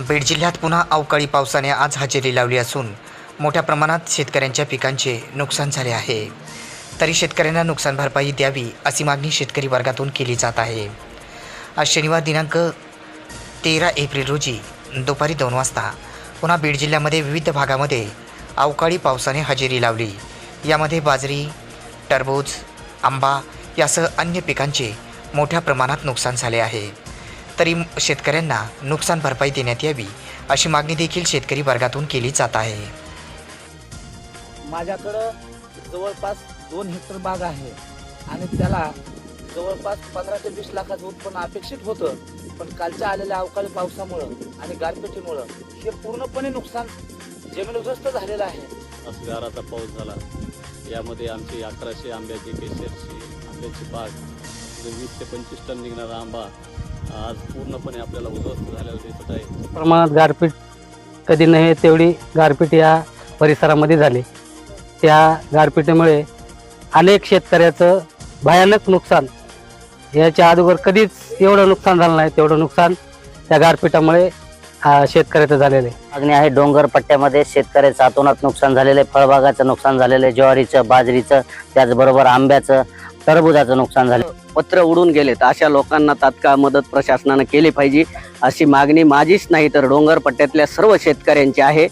बीड जिल्ह्यात पुन्हा अवकाळी पावसाने आज हजेरी लावली असून मोठ्या प्रमाणात शेतकऱ्यांच्या पिकांचे नुकसान झाले आहे. तरी शेतकऱ्यांना नुकसान भरपाई द्यावी अशी मागणी शेतकरी वर्गातून केली जात आहे. आज शनिवार दिनांक तेरा एप्रिल रोजी दुपारी दोन वाजता पुन्हा बीड जिल्ह्यामध्ये विविध भागामध्ये अवकाळी पावसाने हजेरी लावली. यामध्ये बाजरी टरबूज आंबा यासह अन्य पिकांचे मोठ्या प्रमाणात नुकसान झाले आहे. तरी शेतकऱ्यांना नुकसान भरपाई देण्यात यावी अशी मागणी देखील शेतकरी वर्गातून केली जात आहे. माझ्याकडं जवळपास दोन हेक्टर बाग आहे आणि त्याला जवळपास पंधरा ते वीस लाखाचं उत्पन्न अपेक्षित होतं. पण कालच्या आलेल्या अवकाळी पावसामुळं आणि गारपिटीमुळं हे पूर्णपणे नुकसान जमीनग्रस्त झालेलं आहे. असगाराचा पाऊस झाला. यामध्ये आमची अकराशे आंब्याची केशरची आंब्याची बाग वीस ते पंचवीस टन निघणारा आंबा आज पूर्णपणे आपल्याला उद्ध्वस्त झालेला दिसत आहे. प्रमाणात गारपीट कधी नाही तेवढी गारपीट या परिसरामध्ये झाली. त्या गारपिटीमुळे अनेक शेतकऱ्याचं भयानक नुकसान याच्या अगोदर कधीच एवढं नुकसान झालं नाही तेवढं नुकसान त्या गारपिटामुळे शेतकऱ्याचं झालेलं आहे. मागणी आहे डोंगर पट्ट्यामध्ये शेतकऱ्याचं अतोनात नुकसान झालेलं आहे फळबागाचं नुकसान झालेलं आहे ज्वारीचं बाजरीचं त्याचबरोबर आंब्याचं. टरबुजाचं नुकसान झालं. पत्र उडून गेलेत. अशा लोकांना तात्काळ मदत प्रशासनानं केली पाहिजे अशी मागणी माझीच नाही तर डोंगर पट्ट्यातल्या सर्व शेतकऱ्यांची आहे.